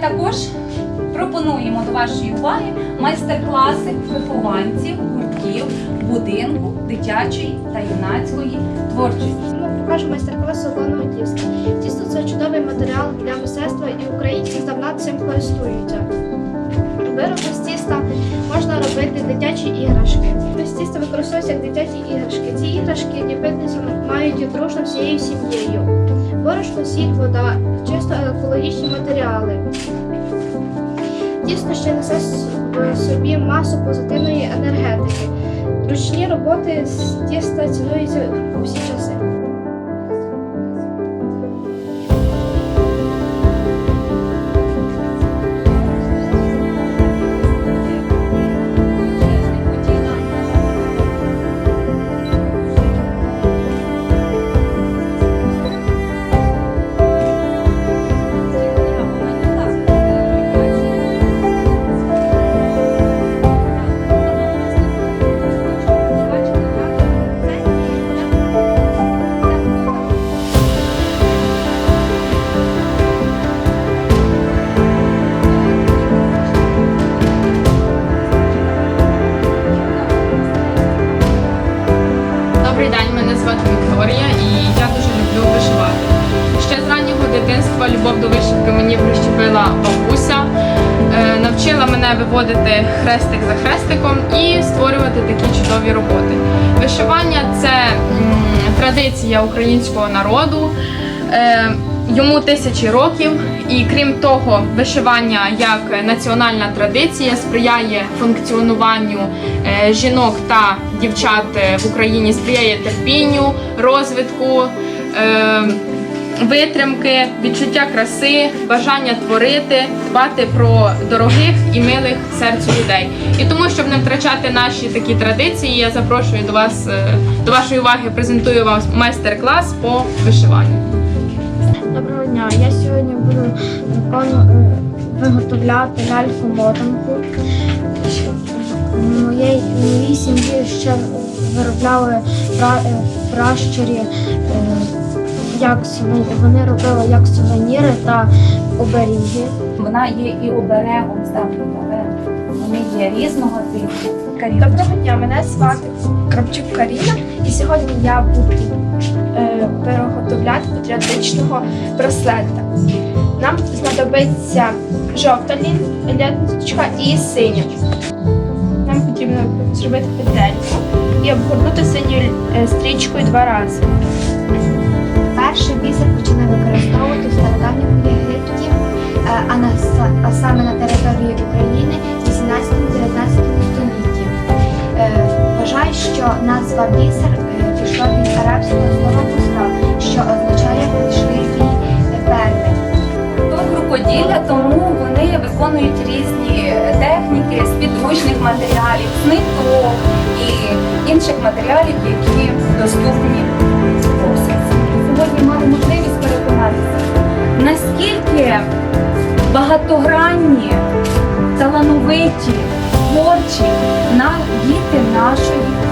також пропонуємо до вашої уваги майстер-класи вихованців гуртків будинку дитячої та юнацької творчості. Ми покажемо майстер-клас солоного тіста. Тісто це чудовий матеріал для мистецтва і українці здавна цим користуються. Вироби з тіста можна робити дитячі іграшки. З тіста використовуються як дитячі іграшки. Ці іграшки ліпитися мають дружно всією сім'єю. Борошно, сіль, вода, чисто екологічні матеріали. Тісто ще несе в собі масу позитивної енергетики. Ручні роботи з тіста цінуються у всі часи. Любов до вишивки мені прищепила бабуся, е, навчила мене виводити хрестик за хрестиком і створювати такі чудові роботи. Вишивання це традиція українського народу. Е, Йому тисячі років, і крім того, вишивання як національна традиція сприяє функціонуванню е, жінок та дівчат в Україні, сприяє терпінню, розвитку, витримки, відчуття краси, бажання творити, дбати про дорогих і милих серцю людей. І тому, щоб не втрачати наші такі традиції, я запрошую до вас е, до вашої уваги, презентую вам майстер-клас по вишиванню. Доброго дня. Я сьогодні буду е, виготовляти ляльку мотанку. Моєї, моїй сім'ї ще виробляли пра, пращурі, е, як вони робили як сувеніри та оберіги. Вона є і оберегом але вони є різного типу. Доброго дня, мене звати Кравчук Каріна, і сьогодні я буду е, переготовляти патріотичного браслета. Нам знадобиться жовта ленточка і синя. Нам потрібно зробити петельку і обгорнути синьою е, стрічкою два рази. Перший бісер почали використовувати в стародавньому Єгипті, е, а, на, а саме на території України в 18-19 столітті. Вважаю, що назва бісер е, пішла від арабського слова бусра, що означає швидкий перли. То рукоділля, тому вони виконують різні техніки з підручних матеріалів, з і інших матеріалів, які доступні всім. Сьогодні мали можливість переконатися, наскільки багатогранні, талановиті, творчі на діти нашої